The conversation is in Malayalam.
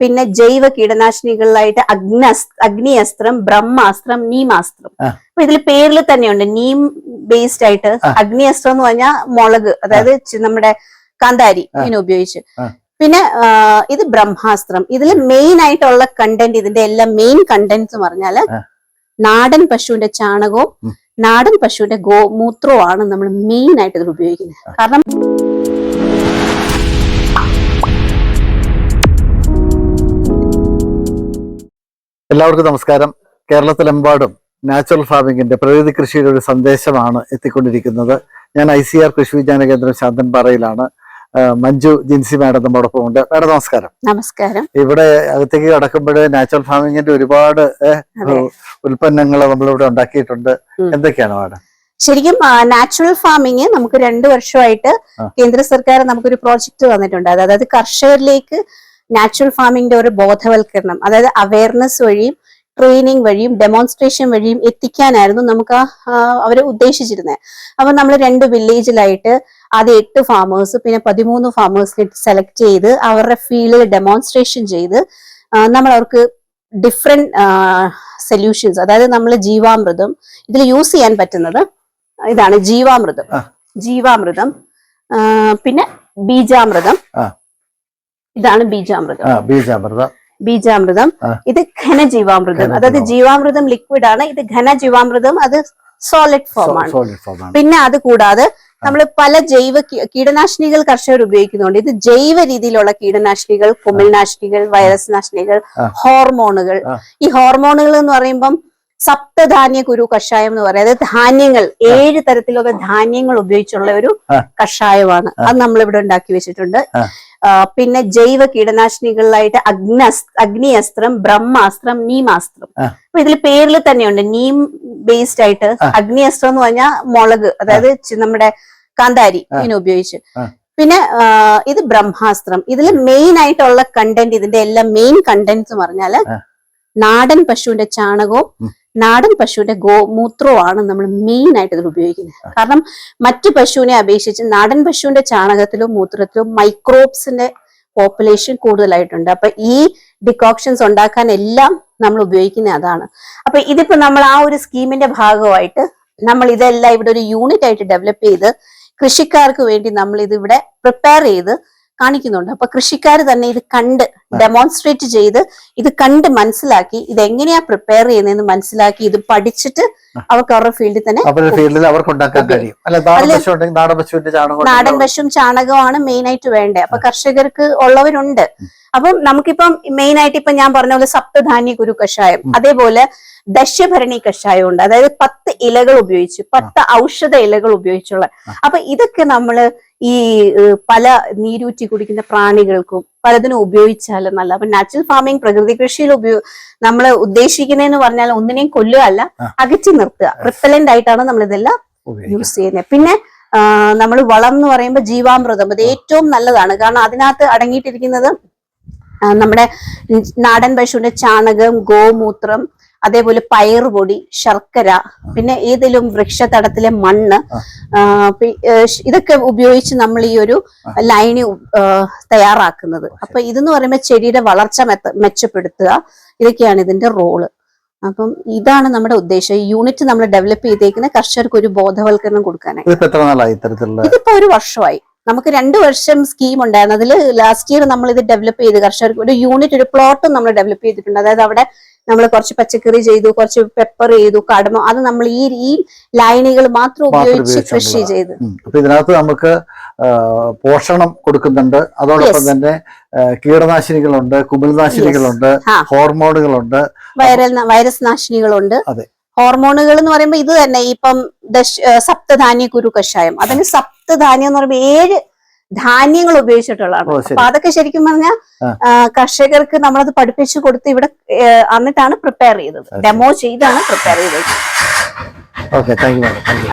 പിന്നെ ജൈവ കീടനാശിനികളിലായിട്ട് അഗ്നസ് അഗ്നിയസ്ത്രം ബ്രഹ്മാസ്ത്രം നീമാസ്ത്രം. അപ്പൊ ഇതിൽ പേരിൽ തന്നെയുണ്ട്. നീം ബേസ്ഡ് ആയിട്ട് അഗ്നി അഗ്നിയസ്ത്രം എന്ന് പറഞ്ഞാൽ മുളക് അതായത് നമ്മുടെ കാന്താരി ഇങ്ങനെ ഉപയോഗിച്ച്. പിന്നെ ഇത് ബ്രഹ്മാസ്ത്രം. ഇതിൽ മെയിൻ ആയിട്ടുള്ള കണ്ടന്റ് ഇതിന്റെ എല്ലാ മെയിൻ കണ്ടന്റ്സ് പറഞ്ഞാൽ നാടൻ പശുവിന്റെ ചാണകവും നാടൻ പശുവിന്റെ ഗോമൂത്രവും ആണ് നമ്മൾ മെയിൻ ആയിട്ട് ഇതിൽ ഉപയോഗിക്കുന്നത്. കാരണം എല്ലാവർക്കും നമസ്കാരം. കേരളത്തിലെമ്പാടും നാച്ചുറൽ ഫാമിങ്ങിന്റെ പ്രകൃതി കൃഷിയുടെ ഒരു സന്ദേശമാണ് എത്തിക്കൊണ്ടിരിക്കുന്നത്. ഞാൻ ഐ സി ആർ കൃഷി വിജ്ഞാന കേന്ദ്രം ശാന്തൻപാറയിലാണ്. മഞ്ജു ജിൻസി മാഡം നമ്മോടൊപ്പം ഉണ്ട് മാഡം നമസ്കാരം. നമസ്കാരം. ഇവിടെ അകത്തേക്ക് കടക്കുമ്പോൾ നാച്ചുറൽ ഫാമിങ്ങിന്റെ ഒരുപാട്. ഉൽപ്പന്നങ്ങൾ നമ്മളിവിടെ ഉണ്ടാക്കിയിട്ടുണ്ട്. എന്തൊക്കെയാണ് മാഡം? ശരിക്കും നാച്ചുറൽ ഫാമിങ് നമുക്ക് രണ്ടു വർഷമായിട്ട് കേന്ദ്ര സർക്കാർ നമുക്കൊരു പ്രോജക്റ്റ് തന്നിട്ടുണ്ട്. അതായത് കർഷകരിലേക്ക് നാച്ചുറൽ ഫാമിങ്ങിന്റെ ഒരു ബോധവൽക്കരണം അതായത് അവയർനെസ് വഴിയും ട്രെയിനിങ് വഴിയും ഡെമോൺസ്ട്രേഷൻ വഴിയും എത്തിക്കാനായിരുന്നു നമുക്ക് അവർ ഉദ്ദേശിച്ചിരുന്നത് അപ്പൊ നമ്മൾ രണ്ട് വില്ലേജിലായിട്ട് ആദ്യം എട്ട് ഫാമേഴ്സ് പിന്നെ പതിമൂന്ന് ഫാമേഴ്സിനെ സെലക്ട് ചെയ്ത് അവരുടെ ഫീൽഡിൽ ഡെമോൺസ്ട്രേഷൻ ചെയ്ത് നമ്മൾ അവർക്ക് ഡിഫറെന്റ് സൊല്യൂഷൻസ് അതായത് നമ്മൾ ജീവാമൃതം ഇതിൽ യൂസ് ചെയ്യാൻ പറ്റുന്നത് ഇതാണ് ജീവാമൃതം ജീവാമൃതം പിന്നെ ബീജാമൃതം. ഇതാണ് ബീജാമൃതം. ആ ബീജാമൃതം. ബീജാമൃതം. ഇത് ഘനജീവാമൃതം. അതായത് ജീവാമൃതം ലിക്വിഡ് ആണ്. ഇത് ഘനജീവാമൃതം അത് സോളിഡ് ഫോം ആണ്. പിന്നെ അത് കൂടാതെ നമ്മൾ പല ജൈവ കീടനാശിനികൾ കർഷകർ ഉപയോഗിക്കുന്നുണ്ട്. ഇത് ജൈവ രീതിയിലുള്ള കീടനാശിനികൾ കുമിൾനാശിനികൾ വൈറസ് നാശിനികൾ ഹോർമോണുകൾ. ഈ ഹോർമോണുകൾ എന്ന് പറയുമ്പം സപ്തധാന്യ കുരു കഷായം എന്ന് പറയുന്നത് അതായത് ധാന്യങ്ങൾ ഏഴ് തരത്തിലുള്ള ധാന്യങ്ങൾ ഉപയോഗിച്ചുള്ള ഒരു കഷായമാണ്. അത് നമ്മൾ ഇവിടെ ഉണ്ടാക്കി വെച്ചിട്ടുണ്ട്. പിന്നെ ജൈവ കീടനാശിനികളിലായിട്ട് അഗ്നി അഗ്നിയസ്ത്രം ബ്രഹ്മാസ്ത്രം നീമാസ്ത്രം. അപ്പൊ ഇതിൽ പേരിൽ തന്നെയുണ്ട്. നീം ബേസ്ഡ് ആയിട്ട് അഗ്നി അഗ്നിയസ്ത്രം എന്ന് പറഞ്ഞാൽ മുളക് അതായത് നമ്മുടെ കാന്താരി ഇങ്ങനെ ഉപയോഗിച്ച്. പിന്നെ ഇത് ബ്രഹ്മാസ്ത്രം. ഇതിൽ മെയിൻ ആയിട്ടുള്ള കണ്ടന്റ് ഇതിന്റെ എല്ലാം മെയിൻ കണ്ടന്റ്സ് പറഞ്ഞാൽ നാടൻ പശുവിന്റെ ചാണകവും. നാടൻ പശുവിന്റെ ഗോമൂത്രമാണ് നമ്മൾ മെയിൻ ആയിട്ട് ഇതിൽ ഉപയോഗിക്കുന്നത്. കാരണം മറ്റു പശുവിനെ അപേക്ഷിച്ച് നാടൻ പശുവിന്റെ ചാണകത്തിലും മൂത്രത്തിലും മൈക്രോബ്സിന്റെ പോപ്പുലേഷൻ കൂടുതലായിട്ടുണ്ട്. അപ്പൊ ഈ ഡിക്കോക്ഷൻസ് ഉണ്ടാക്കാൻ എല്ലാം നമ്മൾ ഉപയോഗിക്കുന്ന അതാണ്. അപ്പൊ ഇതിപ്പോ നമ്മൾ ആ ഒരു സ്കീമിന്റെ ഭാഗമായിട്ട് നമ്മൾ ഇതെല്ലാം ഇവിടെ ഒരു യൂണിറ്റ് ആയിട്ട് ഡെവലപ്പ് ചെയ്ത് കൃഷിക്കാർക്ക് വേണ്ടി നമ്മൾ ഇത് ഇവിടെ പ്രിപ്പയർ ചെയ്ത് കാണിക്കുന്നുണ്ട്. അപ്പൊ കൃഷിക്കാർ തന്നെ ഇത് കണ്ട് ഡെമോൺസ്ട്രേറ്റ് ചെയ്ത് ഇത് കണ്ട് മനസ്സിലാക്കി ഇത് എങ്ങനെയാ പ്രിപ്പയർ ചെയ്യുന്നതെന്ന് മനസ്സിലാക്കി ഇത് പഠിച്ചിട്ട് അവർക്ക് അവരുടെ ഫീൽഡിൽ തന്നെ ഫീൽഡിൽ അവർക്ക് ഉണ്ടാക്കാൻ ഉപയോഗി- കഴിയും. അല്ല നാടൻ പശുവും ചാണകമാണ് മെയിൻ ആയിട്ട് വേണ്ടത്. അപ്പൊ കർഷകർക്ക് ഉള്ളവരുണ്ട്. അപ്പം നമുക്കിപ്പം മെയിൻ ആയിട്ട് ഇപ്പൊ ഞാൻ പറഞ്ഞ പോലെ സപ്തധാന്യ കുരു കഷായം അതേപോലെ ദശഭരണി കഷായം ഉണ്ട് അതായത് പത്ത് ഇലകൾ ഉപയോഗിച്ച് പത്ത് ഔഷധ ഇലകൾ ഉപയോഗിച്ചുള്ള. അപ്പൊ ഇതൊക്കെ നമ്മൾ ഈ പല നീരൂറ്റി കുടിക്കുന്ന പ്രാണികൾക്കും പലതിനും ഉപയോഗിച്ചാൽ നല്ല. അപ്പൊ നാച്ചുറൽ ഫാമിംഗ് പ്രകൃതി കൃഷിയിൽ ഉപയോഗ നമ്മൾ ഉദ്ദേശിക്കുന്നതെന്ന് പറഞ്ഞാൽ ഒന്നിനെയും കൊല്ലുക അല്ല അകറ്റി നിർത്തുക. റിപ്പലന്റ് ആയിട്ടാണ് നമ്മൾ ഇതെല്ലാം യൂസ് ചെയ്യുന്നത് പിന്നെ നമ്മൾ വളം എന്ന് പറയുമ്പോൾ ജീവാമൃതം അത് ഏറ്റവും നല്ലതാണ്. കാരണം അതിനകത്ത് അടങ്ങിയിട്ടിരിക്കുന്നത് നമ്മുടെ നാടൻ പശുവിന്റെ ചാണകം ഗോമൂത്രം അതേപോലെ പയറുപൊടി ശർക്കര പിന്നെ ഏതെങ്കിലും വൃക്ഷതടത്തിലെ മണ്ണ് ഇതൊക്കെ ഉപയോഗിച്ച് നമ്മൾ ഈ ഒരു ലൈനി തയ്യാറാക്കുന്നത്. അപ്പൊ ഇതെന്ന് പറയുമ്പോൾ ചെടിയുടെ വളർച്ച മെച്ചപ്പെടുത്തുക. ഇതൊക്കെയാണ് ഇതിന്റെ റോൾ. അപ്പം ഇതാണ് നമ്മുടെ ഉദ്ദേശം. ഈ യൂണിറ്റ് നമ്മൾ ഡെവലപ്പ് ചെയ്തേക്കുന്ന കർഷകർക്ക് ഒരു ബോധവൽക്കരണം കൊടുക്കാനായി ഇതിപ്പോ ഒരു വർഷമായി. നമുക്ക് രണ്ട് വർഷം സ്കീം ഉണ്ടായിരുന്നു. അതിൽ ലാസ്റ്റ് ഇയർ നമ്മൾ ഇത് ഡെവലപ്പ് ചെയ്ത് കർഷകർക്ക് ഒരു യൂണിറ്റ് ഒരു പ്ലോട്ടും നമ്മൾ ഡെവലപ്പ് ചെയ്തിട്ടുണ്ട്. അതായത് അവിടെ നമ്മൾ കുറച്ച് പച്ചക്കറി ചെയ്തു കുറച്ച് പെപ്പർ ചെയ്തു കടമ അത് നമ്മൾ ഈ ഈ ലൈനുകൾ മാത്രം ഉപയോഗിച്ച് കൃഷി ചെയ്തു. അപ്പൊ ഇതിനകത്ത് നമുക്ക് പോഷണം കൊടുക്കുന്നുണ്ട്. അതോടൊപ്പം തന്നെ കീടനാശിനികളുണ്ട് കുമിൾനാശിനികളുണ്ട് ഹോർമോണുകളുണ്ട് വൈറൽ വൈറസ് നാശിനികളുണ്ട്. അതെ. ഹോർമോണുകൾ എന്ന് പറയുമ്പോൾ ഇത് തന്നെ ഇപ്പം ദശ സപ്തധാന്യ കുരു കഷായം. അതിന് സപ്തധാന്യം എന്ന് പറയുമ്പോൾ ഏഴ് ധാന്യങ്ങൾ ഉപയോഗിച്ചിട്ടുള്ളതാണ്. അപ്പൊ അതൊക്കെ ശരിക്കും പറഞ്ഞാൽ കർഷകർക്ക് നമ്മളത് പഠിപ്പിച്ചു കൊടുത്ത് ഇവിടെ എന്നിട്ടാണ് പ്രിപ്പയർ ചെയ്തത്. ഡെമോ ചെയ്താണ് പ്രിപ്പയർ ചെയ്തത്. Okay thank thank you